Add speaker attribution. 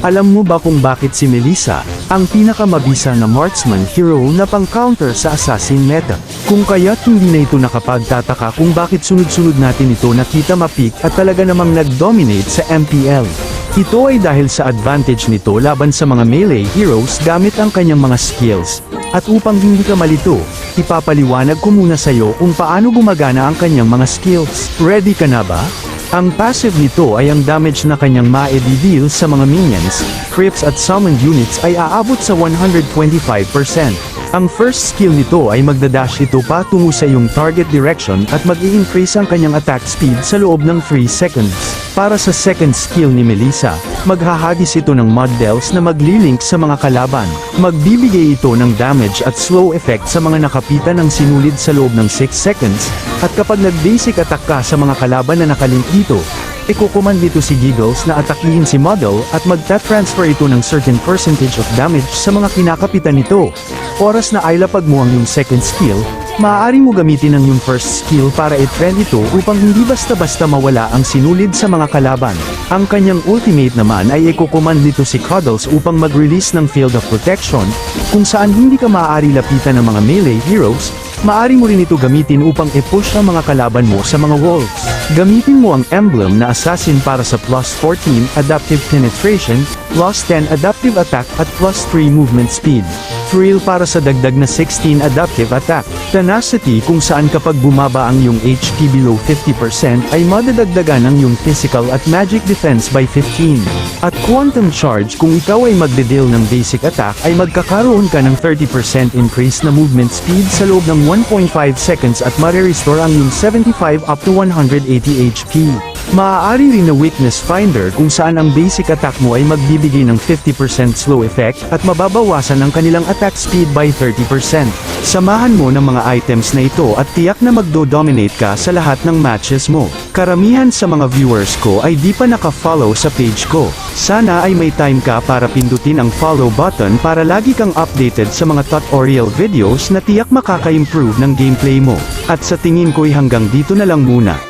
Speaker 1: Alam mo ba kung bakit si Melissa, ang pinakamabisa na marksman hero na pang-counter sa assassin meta? Kung kaya't hindi na ito nakapagtataka kung bakit sunod-sunod natin ito nakita mapik at talaga namang nag-dominate sa MPL. Ito ay dahil sa advantage nito laban sa mga melee heroes gamit ang kanyang mga skills. At upang hindi ka malito, ipapaliwanag ko muna sa'yo kung paano gumagana ang kanyang mga skills. Ready ka na ba? Ang passive nito ay ang damage na kanyang ma-deal sa mga minions, creeps at summoned units ay aabot sa 125%. Ang first skill nito ay magdadash ito patungo sa iyong target direction at mag-i-increase ang kanyang attack speed sa loob ng 3 seconds. Para sa second skill ni Melissa, maghahagis ito ng mud bells na maglilink sa mga kalaban. Magbibigay ito ng damage at slow effect sa mga nakapitan ng sinulid sa loob ng 6 seconds, at kapag nag-basic attack ka sa mga kalaban na nakalink dito, Ikukuman dito si Giggles na atakihin si Model at magta-transfer ito ng certain percentage of damage sa mga kinakapitan nito. Oras na ay lapag mo ang iyong second skill, maaari mo gamitin ang iyong first skill para i-trend ito upang hindi basta-basta mawala ang sinulid sa mga kalaban. Ang kanyang ultimate naman ay ikukuman dito si Cuddles upang mag-release ng Field of Protection, kung saan hindi ka maaari lapitan ng mga melee heroes, Maari mo rin ito gamitin upang i-push ang mga kalaban mo sa mga walls. Gamitin mo ang emblem na assassin para sa plus 14 adaptive penetration, plus 10 adaptive attack at plus 3 movement speed. Thrill para sa dagdag na 16 adaptive attack. Tenacity kung saan kapag bumaba ang iyong HP below 50% ay madadagdagan ang iyong physical at magic defense by 15. At Quantum Charge kung ikaw ay magde-deal ng basic attack ay magkakaroon ka ng 30% increase na movement speed sa loob ng 1.5 seconds at mare-restore ang iyong 75 up to 180 HP. Maaari rin na Weakness Finder kung saan ang basic attack mo ay magbibigay ng 50% slow effect at mababawasan ang kanilang attack speed by 30%. Samahan mo ng mga items na ito at tiyak na magdo-dominate ka sa lahat ng matches mo. Karamihan sa mga viewers ko ay di pa naka-follow sa page ko. Sana ay may time ka para pindutin ang follow button para lagi kang updated sa mga tutorial videos na tiyak makaka-improve ng gameplay mo. At sa tingin ko'y hanggang dito na lang muna.